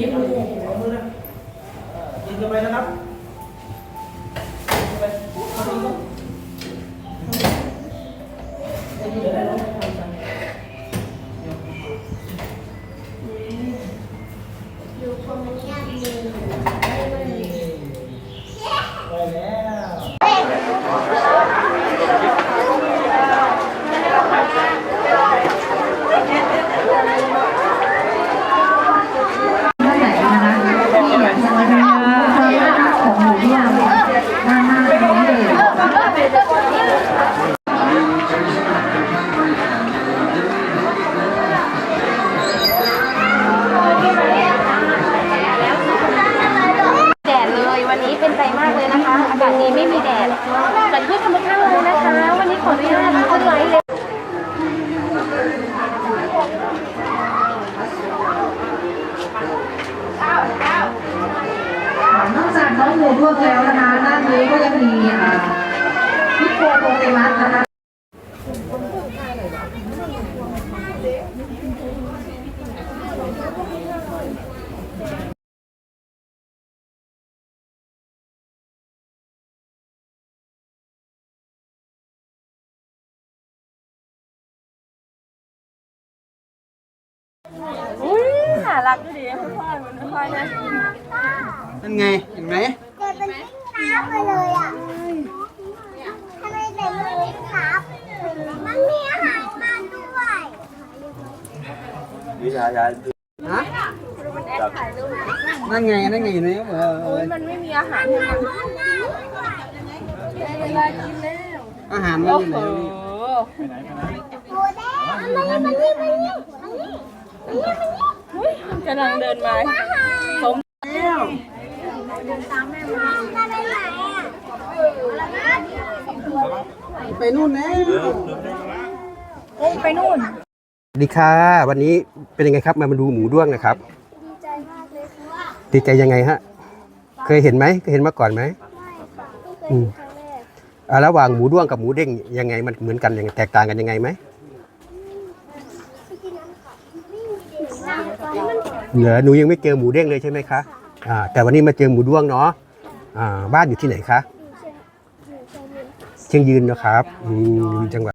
ยิ้มมือเอามือนะยินกันไปนะครับไปเข้าไป นี้ไม่มีแดดจัดขึ้นธรรมชาติเลยนะคะ วันนี้ขออนุญาตขึ้นไลฟ์เลยนอกจากน้องหมูพวแล้วนะคะด้านนี้ก็ยังมีพี่โคโปเกมัสนะคะ รักดีพ่อมันพ่อนะนั่นไงเห็นไหมเกิดเป็นวิ่งน้ำไปเลยอะทำไมเด็กไม่วิ่งน้ำมันมีอาหารมาด้วยฮะนั่นไงนั่นไงอยู่ในเออเออมันไม่มีอาหารมันมีน้ำด้วยเวลากินแล้วอาหารมันอยู่ไหนโอ้แดงมันนี่มันนี่มันนี่มันนี่มันนี่อุ้ย กำลังเดินมาอาหารผมแล้วมันไปไหนอะไปนู่นแล้วโอ้ไปนู่นสวัสดีค่ะวันนี้เป็นยังไงครับมามาดูหมูด้วงนะครับ ดีใจมากเลยค่ะดีใจยังไงฮะ เคยเห็นไหมเคยเห็นมาก่อนไหมไม่ค่ะไม่เคยอืเห็มนครั้งแรกอ่าระหว่างหมูด้วงกับหมูเด้งยังไงมันเหมือนกันยังไงแตกต่างกันยังไงไหม ไม่กินน้ำค่ะไม่มีเด็กน้ำค่ะมัน เหลือหนูยังไม่เจอหมูเด้งเลยใช่ไหมคะอ่าแต่วันนี้มาเจอหมูด้วงเนาะอ่าบ้านอยู่ที่ไหนคะอยู่เชียงอยู่เชียงยืนค่ะเชียงยืนนะครับอืมอยู่จังหวัด